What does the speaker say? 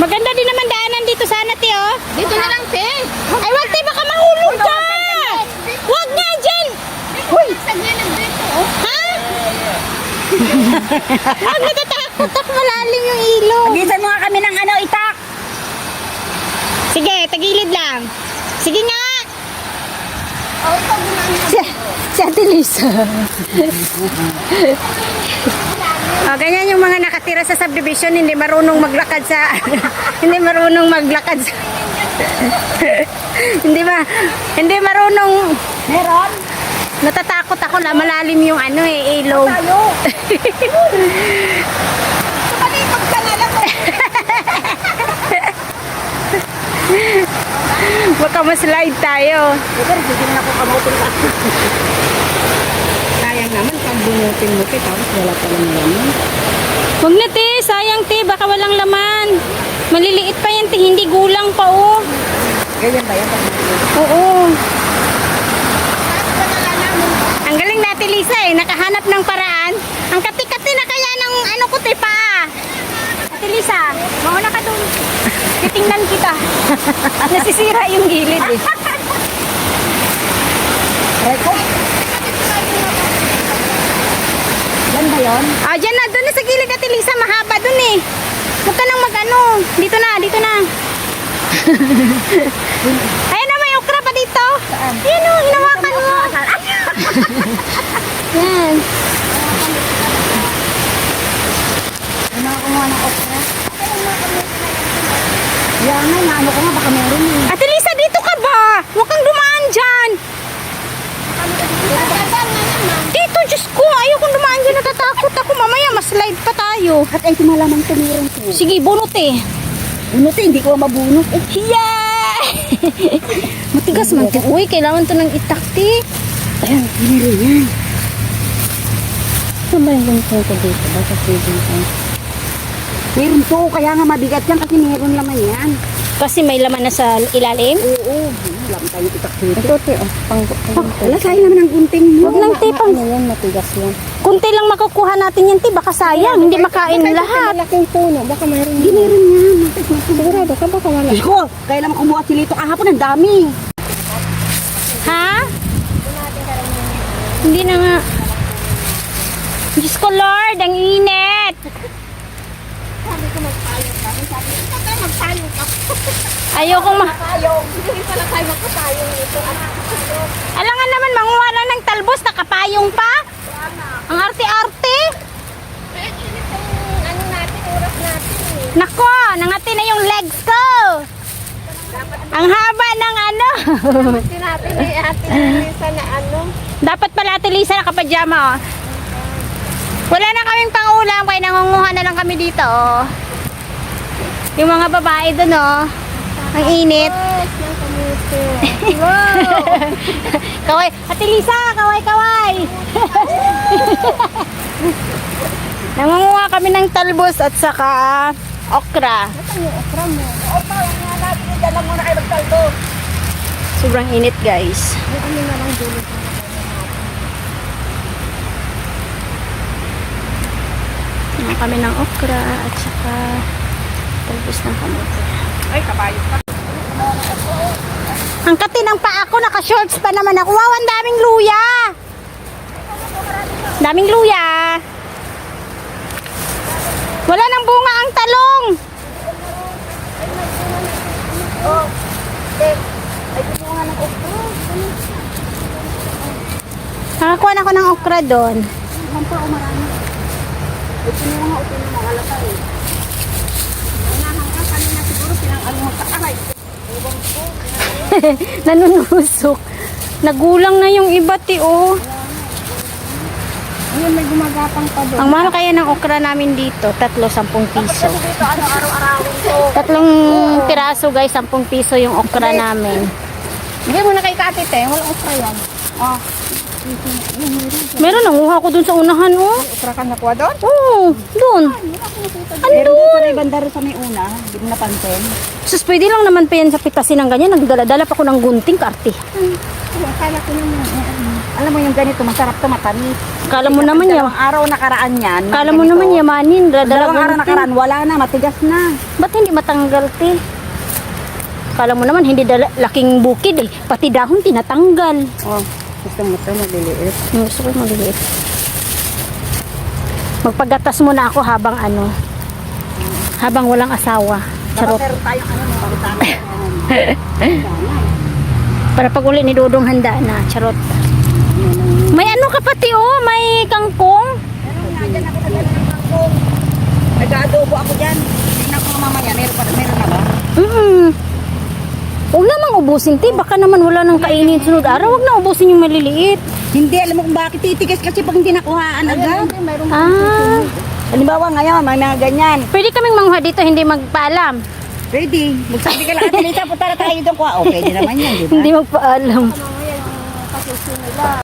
Maganda din naman daanan dito sana, te, oh. Dito na lang, te. Ay, wag, te, baka mahulog ka! Wag nga dyan! Oh. Ha? Wag natatakot ako, malalim yung ilog. Pagisan mo nga kami ng ano, itak. Sige, tagilid lang. Sige nga! Oh. Si, si Ate Lisa. oh, ganyan yung mga nakatira sa subdivision, hindi marunong maglakad sa... hindi marunong maglakad sa... hindi ba? Hindi marunong... Meron? Natatakot ako na malalim yung ano eh, ilog. Tayo. Tumalikod ka na lang. Baka ma-slide tayo. Hindi na ako ka. Sayang naman pag bunutin mo, te. Tapos wala pa lang naman. Huwag na te, sayang te, baka walang laman. Maliliit pa yan te, hindi gulang pa oh. Ganyan ba yan? Oo. Ang galing natin Lisa eh, nakahanap ng paraan. Ang kati-kati na kaya ng ano ko te pa. Ate Lisa, mauna ka dun. Titingnan kita. Nasisira yung gilid eh. Record? Yan ba yun? Ah, dyan na, dun na sa gilid Ate Lisa, mahaba dun eh. Huwag ka nang mag-ano. Dito na, dito na. Ayun na, may okra pa dito. Saan? Yan o, hinawakan mo. Yan. Ano ako kumuha ng okra? Yan nga, naano ko nga, baka meron eh. Ate Lisa, dito ka ba? Huwag kang dumaan dyan. Dito, Diyos ko. Ayokong dumaan dyan. Natatakot ako. Maslide pa tayo. At ay tumalamang tumiron ko. Sige, bunot eh. Bunot eh, hindi ko mabunot eh. Yeah! Matigas man. Uy, kailangan to ng itakti. Ayan, meron yan. Saan ba yung guntong ko dito? Baka pwede ka. Meron to, kaya nga mabigat yan kasi meron laman yan. Kasi may laman na sa ilalim. Oo, alam tayo titak dito. Ito, te. Oh, pang, Ah, wala, sayang naman ang gunting mo. Huwag lang, te. Pang, yan, matigas yan. Kunti lang makukuha natin yan, te. Baka sayang. Hindi makain lahat. Malaking puno. Baka mayroon Hindi meron yan. Sigurado ka baka wala. Diyos ko, kailan kumuha si Lito kahapon, ang dami. Ha? Hindi na nga. Diyos ko, Lord, ang init. Sabi ko magpayong ka. Sabi ko, "Ikaw tayo magpayong ka. Ayokong ma... Payong. Hindi pala tayo magpapayong nito. Alangan naman, manguha lang ng talbos, nakapayong pa. Ang arte-arte. Ano natin, oras natin eh. Nako, nangati na yung legs ko. Ang haba ng ano. Natin eh, atin minsan na ano. Dapat pala ate Lisa nakapajama oh. Wala na kaming pangulam kaya nangunguha na lang kami dito oh. Yung mga babae doon oh. Ang init. Kaway, ate Lisa, kaway kaway. nangunguha kami ng talbos at saka okra. Ito yung okra mo. Huwag nga natin, dala muna kayo magtaldo. Sobrang init guys. Ano na lang dulo. Nangunguha kami ng okra at saka talbos ng kamote. Ay, kabayo pa. Ang kati ng paa ko, naka-shorts pa naman ako. Wow, ang daming luya! Daming luya! Wala nang bunga ang talong! Oh, ay kumuha ng okra. Nakakuha na ako ng okra doon. Naman pa, oh, marami. Ito yung mahalata eh. Unahan ka, kanina siguro pinang-ano mo sa aray. Nanunusok. Nagulang na yung iba, ti, oh. Ayun, may gumagapang pa doon. Ang mahal kaya ng okra namin dito, tatlo, sampung piso. Dito, ano, araw-arawin. Tatlong piraso, guys, sampung piso yung okra namin. Bigyan mo na kay Kati, te. Walang okra yan. Oh, Meron, nanguha ko dun sa unahan, oh. Okra ka nakuha doon? Oo, dun. meron dito na ibang daro sa may una. Hindi mo napansin. Sus, pwede lang naman pa yan sa pitasin ng ganyan. Nagdala-dala pa ko ng gunting, karte. Akala ko naman. ano. Alam mo yung ganito, masarap to matamis. Kala mo naman ya, Dalawang araw nakaraan yan. kala mo naman yamanin, Dalawang araw nakaraan, wala na, matigas na. Ba't hindi matanggal, te? Kala mo naman, hindi dala, laking bukid eh. Pati dahon tinatanggal. Oh, gusto mo ito, maliliit. Gusto ko maliliit. Magpagatas muna ako habang ano, habang walang asawa. Charot. Dapat meron tayong ano. Para pag uli ni Dudong handa na. Charot. May ano ka pati oh, may kangkong. Meron nga, dyan ako ng kangkong. Nag-adobo ako dyan. Tingnan ko mamaya, meron, pa, meron na ba? Mm Huwag namang ubusin, te. Baka naman wala nang kainin sunod araw. Huwag na ubusin yung maliliit. Hindi, alam mo kung bakit titigas kasi pag hindi nakuhaan agad. Ah, Halimbawa ngayon, may mga ganyan. pwede kaming manguha dito, hindi magpaalam. Pwede. Magsabi ka lang, Ate Lisa, punta na tayo doon. kuha. Okay, di naman yan, di ba? Hindi magpaalam. Mamaya yung kasusunod.